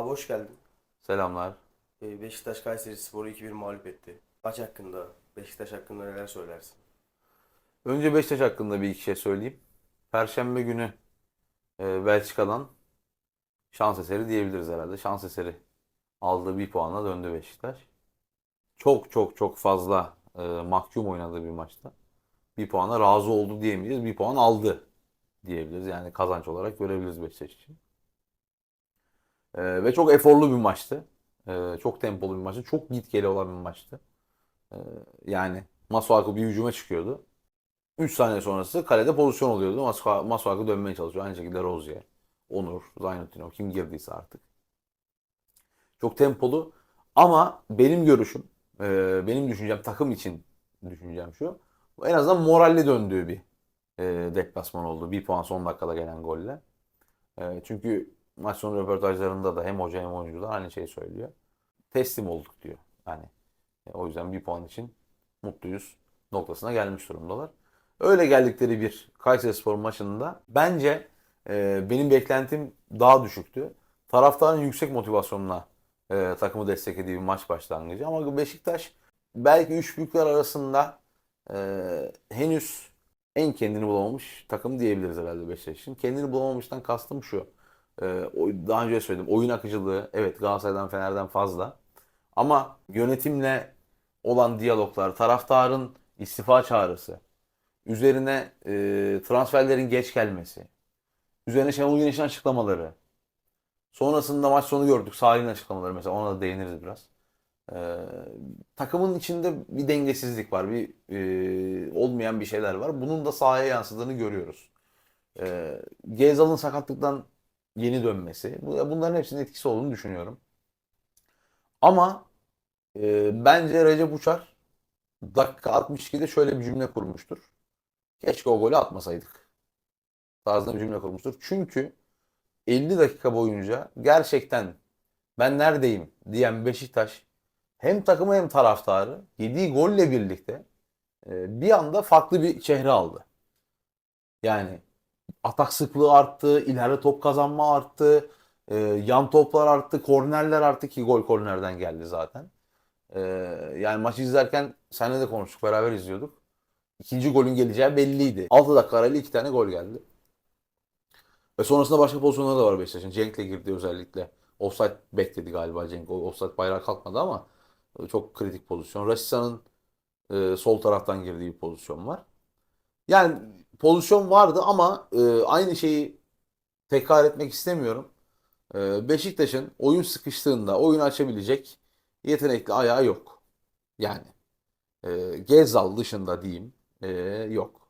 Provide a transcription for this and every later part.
Abi hoş geldin. Selamlar. Ee, Beşiktaş Kayseri Spor'u 2-1 mağlup etti. Maç hakkında, Beşiktaş hakkında neler söylersin? Önce Beşiktaş hakkında bir iki şey söyleyeyim. Perşembe günü e, Belçika'dan şans eseri diyebiliriz herhalde. Şans eseri aldığı bir puanla döndü Beşiktaş. Çok çok çok fazla e, mahkum oynadığı bir maçta. Bir puana razı oldu diyemeyiz. Bir puan aldı diyebiliriz. Yani kazanç olarak görebiliriz Beşiktaş için. E, ve çok eforlu bir maçtı. E, çok tempolu bir maçtı. Çok git geli olan bir maçtı. E, yani Masuaku bir hücuma çıkıyordu. 3 saniye sonrası kalede pozisyon oluyordu. Masuaku, dönmeye çalışıyor. Aynı şekilde Rozier, Onur, Zaynutdinov kim girdiyse artık. Çok tempolu ama benim görüşüm, e, benim düşüncem takım için düşüncem şu. En azından moralli döndüğü bir e, deplasman oldu. Bir puan son dakikada gelen golle. E, çünkü maç sonu röportajlarında da hem hoca hem oyuncular aynı şeyi söylüyor. Teslim olduk diyor. Yani e, o yüzden bir puan için mutluyuz noktasına gelmiş durumdalar. Öyle geldikleri bir Kayserispor maçında bence e, benim beklentim daha düşüktü. Taraftarın yüksek motivasyonla e, takımı desteklediği bir maç başlangıcı. Ama Beşiktaş belki üç büyükler arasında e, henüz en kendini bulamamış takım diyebiliriz herhalde Beşiktaş için. Kendini bulamamıştan kastım şu. E, o- daha önce söyledim. Oyun akıcılığı evet Galatasaray'dan Fener'den fazla. Ama yönetimle olan diyaloglar, taraftarın istifa çağrısı, üzerine e, transferlerin geç gelmesi, üzerine Şenol Güneş'in açıklamaları, sonrasında maç sonu gördük Salih'in açıklamaları mesela ona da değiniriz biraz. E, takımın içinde bir dengesizlik var, bir e, olmayan bir şeyler var. Bunun da sahaya yansıdığını görüyoruz. E, Gezal'ın sakatlıktan yeni dönmesi, bu- bunların hepsinin etkisi olduğunu düşünüyorum. Ama e, bence Recep Uçar dakika 62'de şöyle bir cümle kurmuştur. Keşke o golü atmasaydık. Tarzında bir cümle kurmuştur. Çünkü 50 dakika boyunca gerçekten ben neredeyim diyen Beşiktaş hem takımı hem taraftarı yediği golle birlikte e, bir anda farklı bir çehre aldı. Yani atak sıklığı arttı, ileride top kazanma arttı, e, yan toplar arttı, kornerler arttı ki gol kornerden geldi zaten. E, yani maçı izlerken seninle de konuştuk, beraber izliyorduk. İkinci golün geleceği belliydi. 6 dakika arayla iki tane gol geldi. Ve sonrasında başka pozisyonlar da var Beşiktaş'ın. Cenk'le girdi özellikle. Offside bekledi galiba Cenk. Offside bayrağı kalkmadı ama çok kritik pozisyon. Rasica'nın e, sol taraftan girdiği bir pozisyon var. Yani pozisyon vardı ama e, aynı şeyi tekrar etmek istemiyorum. E, Beşiktaş'ın oyun sıkıştığında oyunu açabilecek yetenekli ayağı yok. Yani e, Gezzal dışında diyeyim e, yok.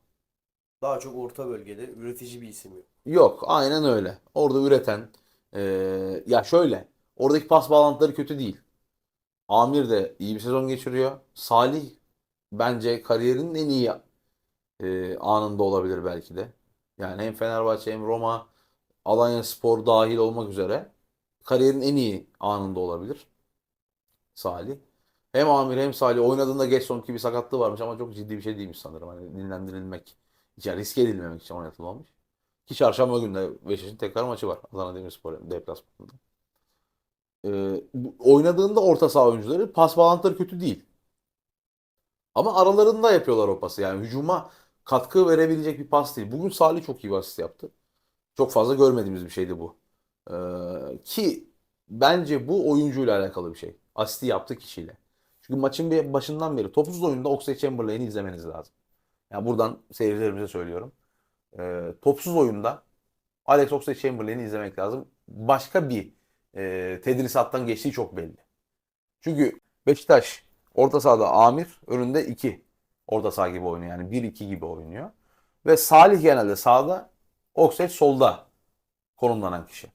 Daha çok orta bölgede üretici bir isim yok. Yok, aynen öyle. Orada üreten e, ya şöyle oradaki pas bağlantıları kötü değil. Amir de iyi bir sezon geçiriyor. Salih bence kariyerinin en iyi e, anında olabilir belki de. Yani hem Fenerbahçe hem Roma, Alanyaspor dahil olmak üzere kariyerin en iyi anında olabilir Salih. Hem Amir hem Salih oynadığında geç sonki bir sakatlığı varmış ama çok ciddi bir şey değilmiş sanırım. Hani dinlendirilmek için, riske edilmemek için oynatılmamış. Ki çarşamba günü de Beşiktaş'ın tekrar maçı var. Adana Demirspor deplasmanında. Ee, oynadığında orta saha oyuncuları pas bağlantıları kötü değil. Ama aralarında yapıyorlar o pası. Yani hücuma katkı verebilecek bir pas değil. Bugün Salih çok iyi bir asist yaptı. Çok fazla görmediğimiz bir şeydi bu. Ee, ki bence bu oyuncuyla alakalı bir şey. Asisti yaptı kişiyle. Çünkü maçın bir başından beri topsuz oyunda Oxlade-Chamberlain'i izlemeniz lazım. Yani buradan seyircilerimize söylüyorum. Ee, topsuz oyunda Alex Oxlade-Chamberlain'i izlemek lazım. Başka bir e, tedrisattan geçtiği çok belli. Çünkü Beşiktaş orta sahada Amir, önünde 2 orta saha gibi oynuyor. Yani 1-2 gibi oynuyor. Ve Salih genelde sağda, Oxlade solda konumlanan kişi.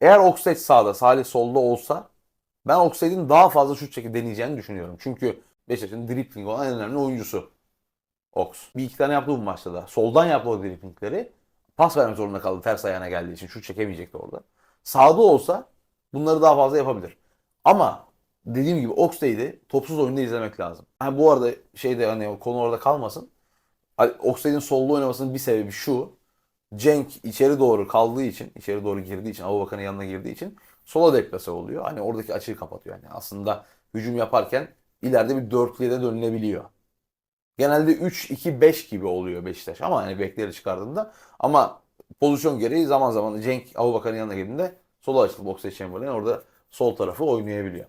Eğer Oxlade sağda, Salih solda olsa ben Oxlade'in daha fazla şut çeki deneyeceğini düşünüyorum. Çünkü Beşiktaş'ın dribbling olan en önemli oyuncusu. Ox. Bir iki tane yaptı bu maçta da. Soldan yaptı o driblingleri. Pas vermek zorunda kaldı ters ayağına geldiği için. Şut çekemeyecekti orada. Sağda olsa bunları daha fazla yapabilir. Ama dediğim gibi Oxlade'i topsuz oyunda izlemek lazım. Ha, bu arada şeyde hani konu orada kalmasın. Oxlade'in solda oynamasının bir sebebi şu. Cenk içeri doğru kaldığı için, içeri doğru girdiği için, Abubakar'ın yanına girdiği için sola deplase oluyor. Hani oradaki açığı kapatıyor. Yani aslında hücum yaparken ileride bir dörtlüye de dönülebiliyor. Genelde 3-2-5 gibi oluyor Beşiktaş ama hani bekleri çıkardığında ama pozisyon gereği zaman zaman Cenk Abubakar'ın yanına girdiğinde sola açılıp Oxlade Chamberlain orada sol tarafı oynayabiliyor.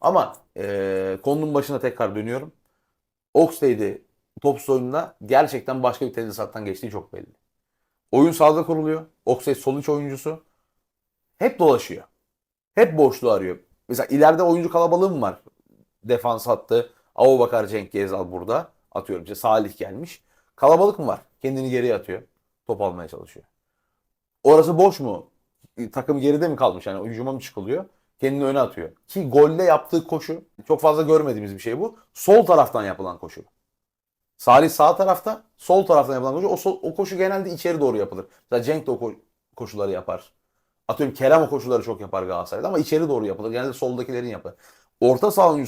Ama e, konunun başına tekrar dönüyorum. Oxlade'i topsuz oyununda gerçekten başka bir tedrisattan geçtiği çok belli. Oyun sağda kuruluyor. Oxlade sol iç oyuncusu. Hep dolaşıyor. Hep boşluğu arıyor. Mesela ileride oyuncu kalabalığı mı var? Defans hattı. Abubakar Cenk Gezal burada. Atıyorum işte Salih gelmiş. Kalabalık mı var? Kendini geriye atıyor. Top almaya çalışıyor. Orası boş mu? Takım geride mi kalmış? Yani hücuma mı çıkılıyor? Kendini öne atıyor. Ki golle yaptığı koşu çok fazla görmediğimiz bir şey bu. Sol taraftan yapılan koşu. Salih sağ tarafta, sol taraftan yapılan koşu. O, sol- o koşu genelde içeri doğru yapılır. Mesela Cenk de o ko- koşuları yapar. Atıyorum Kerem o koşuları çok yapar Galatasaray'da ama içeri doğru yapılır. Genelde soldakilerin yapar. Orta saha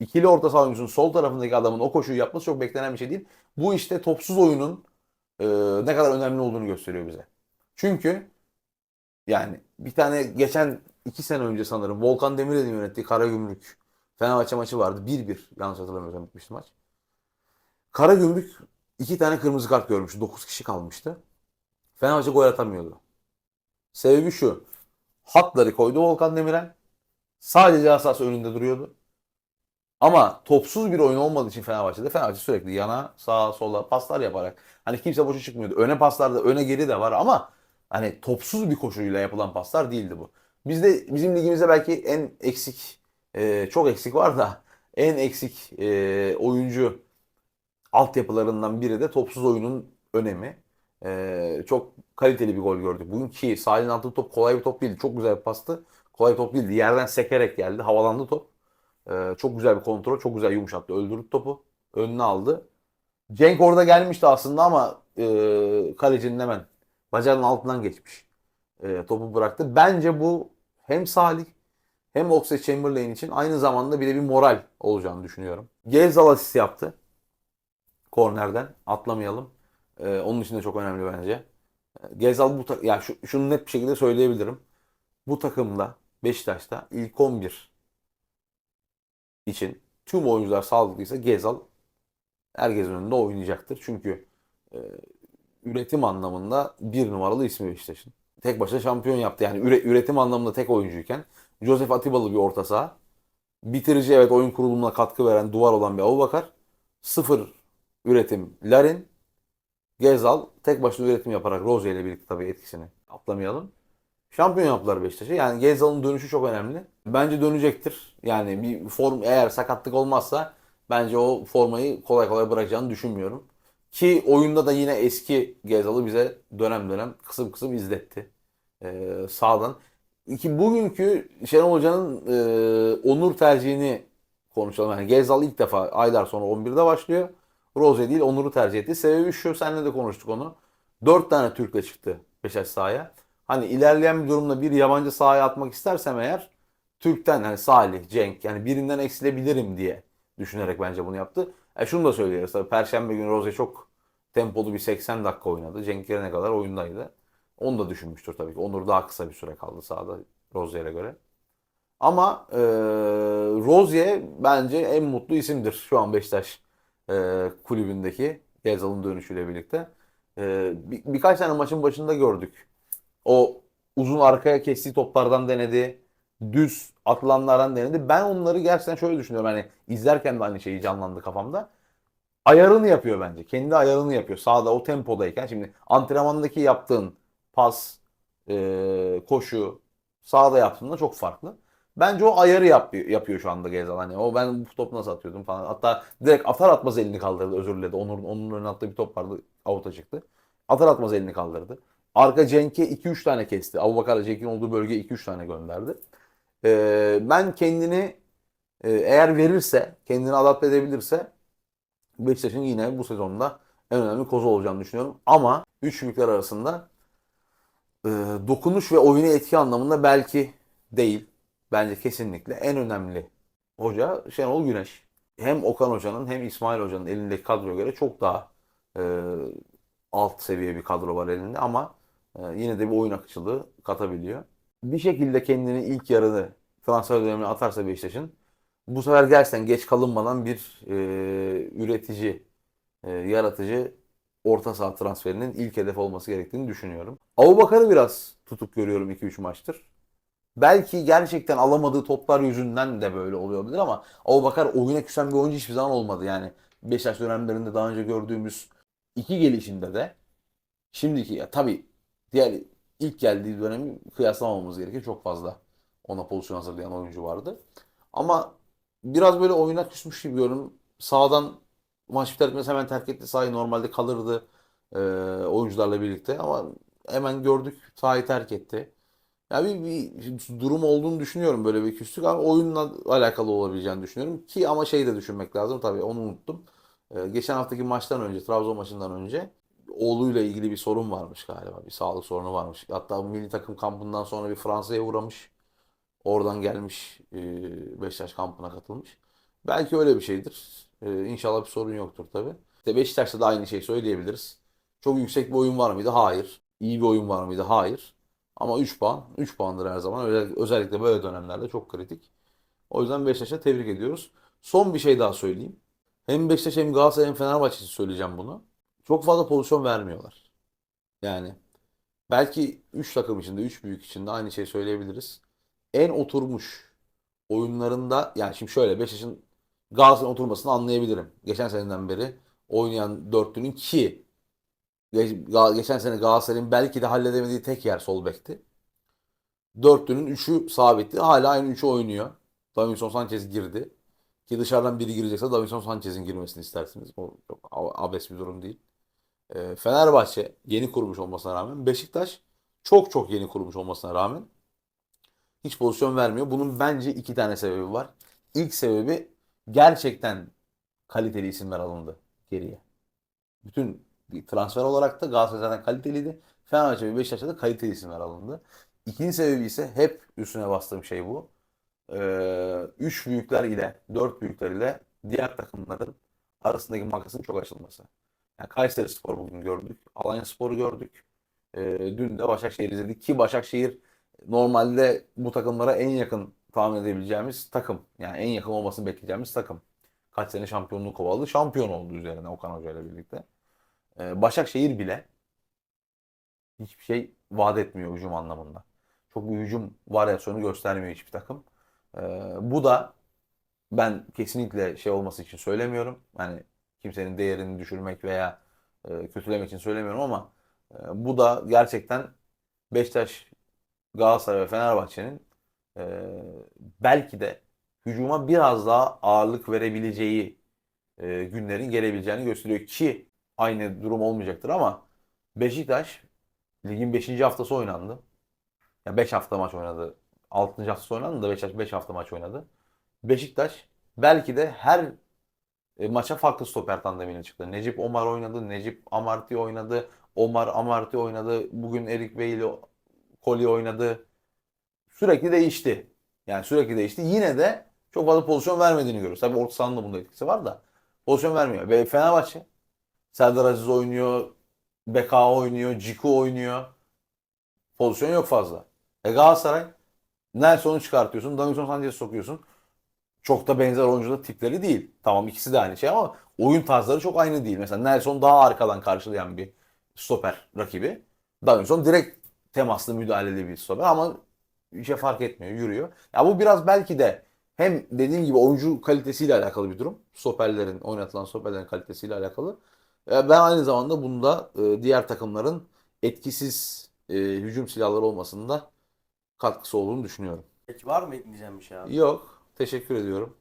ikili orta saha sol tarafındaki adamın o koşuyu yapması çok beklenen bir şey değil. Bu işte topsuz oyunun e, ne kadar önemli olduğunu gösteriyor bize. Çünkü yani bir tane geçen iki sene önce sanırım Volkan Demirel'in yönettiği Karagümrük Fenerbahçe maçı vardı. 1-1 yanlış hatırlamıyorsam bitmişti maç. Karagümrük iki tane kırmızı kart görmüştü. 9 kişi kalmıştı. Fenerbahçe gol atamıyordu. Sebebi şu. Hatları koydu Volkan Demirel. Sadece asası önünde duruyordu. Ama topsuz bir oyun olmadığı için Fenerbahçe'de Fenerbahçe sürekli yana, sağa, sola paslar yaparak hani kimse boşa çıkmıyordu. Öne paslar da öne geri de var ama hani topsuz bir koşuyla yapılan paslar değildi bu. Bizde bizim ligimizde belki en eksik e, çok eksik var da en eksik e, oyuncu altyapılarından biri de topsuz oyunun önemi. E, çok kaliteli bir gol gördük. Bugün ki Salih'in attığı top kolay bir top değildi. Çok güzel bir pastı. Kolay bir top değildi. Yerden sekerek geldi. Havalandı top. E, çok güzel bir kontrol. Çok güzel yumuşattı. Öldürdü topu. Önüne aldı. Cenk orada gelmişti aslında ama e, kalecinin hemen bacağının altından geçmiş. E, topu bıraktı. Bence bu hem Salih hem Oxlade Chamberlain için aynı zamanda bir de bir moral olacağını düşünüyorum. Gezal asist yaptı. Kornerden atlamayalım. Ee, onun için de çok önemli bence. Ee, Gezal bu ya şu, şunu net bir şekilde söyleyebilirim. Bu takımda Beşiktaş'ta ilk 11 için tüm oyuncular sağlıklıysa Gezal herkesin önünde oynayacaktır. Çünkü e, üretim anlamında bir numaralı ismi Beşiktaş'ın. Tek başına şampiyon yaptı. Yani üre- üretim anlamında tek oyuncuyken Joseph Atibalı bir orta saha. Bitirici evet oyun kurulumuna katkı veren duvar olan bir Abubakar. Sıfır üretim Larin. Gezal tek başına üretim yaparak Rozier ile birlikte tabii etkisini atlamayalım. Şampiyon yaptılar Beşiktaş'a. Yani Gezal'ın dönüşü çok önemli. Bence dönecektir. Yani bir form eğer sakatlık olmazsa bence o formayı kolay kolay bırakacağını düşünmüyorum. Ki oyunda da yine eski Gezal'ı bize dönem dönem kısım kısım izletti. Ee, sağdan. Ki bugünkü Şenol Hoca'nın e, Onur tercihini konuşalım. Yani Gezal ilk defa aylar sonra 11'de başlıyor. Rose değil Onur'u tercih etti. Sebebi şu seninle de konuştuk onu. 4 tane Türk'le çıktı Beşiktaş sahaya. Hani ilerleyen bir durumda bir yabancı sahaya atmak istersem eğer Türk'ten hani Salih, Cenk yani birinden eksilebilirim diye düşünerek bence bunu yaptı. E şunu da söyleyeriz tabii Perşembe günü Rose çok tempolu bir 80 dakika oynadı. Cenk gelene kadar oyundaydı. Onu da düşünmüştür tabii ki. Onur daha kısa bir süre kaldı sahada Rozier'e göre. Ama e, Rozier bence en mutlu isimdir şu an Beşiktaş e, kulübündeki Gezal'ın dönüşüyle birlikte. E, bir, birkaç tane maçın başında gördük. O uzun arkaya kestiği toplardan denedi. Düz atılanlardan denedi. Ben onları gerçekten şöyle düşünüyorum. Hani izlerken de aynı şeyi canlandı kafamda. Ayarını yapıyor bence. Kendi ayarını yapıyor. Sağda o tempodayken. Şimdi antrenmandaki yaptığın pas, e, koşu, sahada yaptığında çok farklı. Bence o ayarı yapıyor, yapıyor şu anda Gezal. Hani o ben bu topu nasıl atıyordum falan. Hatta direkt atar atmaz elini kaldırdı. Özür diledi. Onur'un onun önüne attığı bir top vardı. Avuta çıktı. Atar atmaz elini kaldırdı. Arka Cenk'e 2-3 tane kesti. Abubakar'la Cenk'in olduğu bölgeye 2-3 tane gönderdi. Ee, ben kendini e, eğer verirse, kendini adapte edebilirse Beşiktaş'ın yine bu sezonda en önemli kozu olacağını düşünüyorum. Ama üç büyükler arasında e, dokunuş ve oyuna etki anlamında belki değil. Bence kesinlikle en önemli hoca Şenol Güneş. Hem Okan Hoca'nın hem İsmail Hoca'nın elindeki kadroya göre çok daha e, alt seviye bir kadro var elinde ama e, yine de bir oyun akıcılığı katabiliyor. Bir şekilde kendini ilk yarıda transfer dönemine atarsa Beşiktaş'ın bu sefer gerçekten geç kalınmadan bir e, üretici, e, yaratıcı orta saha transferinin ilk hedef olması gerektiğini düşünüyorum. Abubakar'ı biraz tutuk görüyorum 2-3 maçtır. Belki gerçekten alamadığı toplar yüzünden de böyle olabilir ama Abubakar oyuna küsen bir oyuncu hiçbir zaman olmadı. Yani Beşiktaş dönemlerinde daha önce gördüğümüz iki gelişinde de şimdiki ya tabii diğer ilk geldiği dönemi kıyaslamamamız gerekiyor. Çok fazla ona pozisyon hazırlayan oyuncu vardı. Ama biraz böyle oyuna küsmüş gibi görüyorum. Sağdan maç biter bitmez hemen terk etti sahayı. Normalde kalırdı e, oyuncularla birlikte ama hemen gördük sahayı terk etti. Ya bir, bir durum olduğunu düşünüyorum böyle bir küslük ama oyunla alakalı olabileceğini düşünüyorum ki ama şeyi de düşünmek lazım tabii onu unuttum. Ee, geçen haftaki maçtan önce Trabzon maçından önce oğluyla ilgili bir sorun varmış galiba. Bir sağlık sorunu varmış. Hatta milli takım kampından sonra bir Fransa'ya uğramış. Oradan gelmiş e, Beşiktaş kampına katılmış. Belki öyle bir şeydir. E, İnşallah bir sorun yoktur tabii. İşte Beşiktaş'ta da aynı şeyi söyleyebiliriz. Çok yüksek bir oyun var mıydı? Hayır. İyi bir oyun var mıydı? Hayır. Ama 3 puan, 3 puandır her zaman. Öyle, özellikle böyle dönemlerde çok kritik. O yüzden Beşiktaş'a tebrik ediyoruz. Son bir şey daha söyleyeyim. Hem Beşiktaş hem Galatasaray hem Fenerbahçe için söyleyeceğim bunu. Çok fazla pozisyon vermiyorlar. Yani belki 3 takım içinde, 3 büyük içinde aynı şeyi söyleyebiliriz. En oturmuş oyunlarında yani şimdi şöyle Beşiktaş'ın Galatasaray'ın oturmasını anlayabilirim. Geçen seneden beri oynayan dörtlünün ki Geçen sene Galatasaray'ın belki de halledemediği tek yer sol bekti. Dörtlünün üçü sabitti. Hala aynı üçü oynuyor. Davinson Sanchez girdi. Ki dışarıdan biri girecekse Davinson Sanchez'in girmesini istersiniz. O çok abes bir durum değil. Ee, Fenerbahçe yeni kurmuş olmasına rağmen Beşiktaş çok çok yeni kurmuş olmasına rağmen hiç pozisyon vermiyor. Bunun bence iki tane sebebi var. İlk sebebi gerçekten kaliteli isimler alındı geriye. Bütün transfer olarak da Galatasaray zaten kaliteliydi. Fenerbahçe ve Beşiktaş'ta da kaliteli isimler alındı. İkinci sebebi ise hep üstüne bastığım şey bu. Ee, üç büyükler ile, dört büyükler ile diğer takımların arasındaki makasın çok açılması. Yani Kayseri Spor bugün gördük. Alanya Spor'u gördük. Ee, dün de Başakşehir izledik ki Başakşehir normalde bu takımlara en yakın tahmin edebileceğimiz takım. Yani en yakın olmasını bekleyeceğimiz takım. Kaç sene şampiyonluğu kovaladı. Şampiyon oldu üzerine Okan Hoca ile birlikte. Ee, Başakşehir bile hiçbir şey vaat etmiyor hücum anlamında. Çok bir hücum varyasyonu göstermiyor hiçbir takım. Ee, bu da ben kesinlikle şey olması için söylemiyorum. Yani kimsenin değerini düşürmek veya e, kötülemek için söylemiyorum ama e, bu da gerçekten Beşiktaş, Galatasaray ve Fenerbahçe'nin e, belki de hücuma biraz daha ağırlık verebileceği e, günlerin gelebileceğini gösteriyor ki aynı durum olmayacaktır ama Beşiktaş ligin 5. haftası oynandı. Ya 5 hafta maç oynadı. 6. haftası oynandı da Beşiktaş 5 hafta maç oynadı. Beşiktaş belki de her e, maça farklı stoper tandemiyle çıktı. Necip Omar oynadı, Necip Amarty oynadı, Omar Amarty oynadı. Bugün Erik Bey ile Koli oynadı. Sürekli değişti. Yani sürekli değişti. Yine de çok fazla pozisyon vermediğini görüyoruz. Tabii orta sahanın da bunda etkisi var da. Pozisyon vermiyor. Ve Fenerbahçe Serdar Aziz oynuyor, Beka oynuyor, Ciku oynuyor. Pozisyon yok fazla. E Galatasaray Nelson'u çıkartıyorsun, Davinson Sanchez'i sokuyorsun. Çok da benzer oyuncular tipleri değil. Tamam ikisi de aynı şey ama oyun tarzları çok aynı değil. Mesela Nelson daha arkadan karşılayan bir stoper rakibi. Davinson direkt temaslı müdahaleli bir stoper ama şey fark etmiyor, yürüyor. Ya bu biraz belki de hem dediğim gibi oyuncu kalitesiyle alakalı bir durum. Stoperlerin, oynatılan stoperlerin kalitesiyle alakalı. Ben aynı zamanda bunda e, diğer takımların etkisiz e, hücum silahları olmasında katkısı olduğunu düşünüyorum. Peki var mı ekleyeceğim bir şey abi? Yok, teşekkür ediyorum.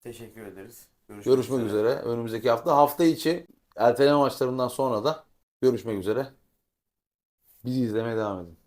Teşekkür ederiz. Görüşmek üzere. Önümüzdeki hafta hafta içi erteleme maçlarından sonra da görüşmek üzere. Bizi izlemeye devam edin.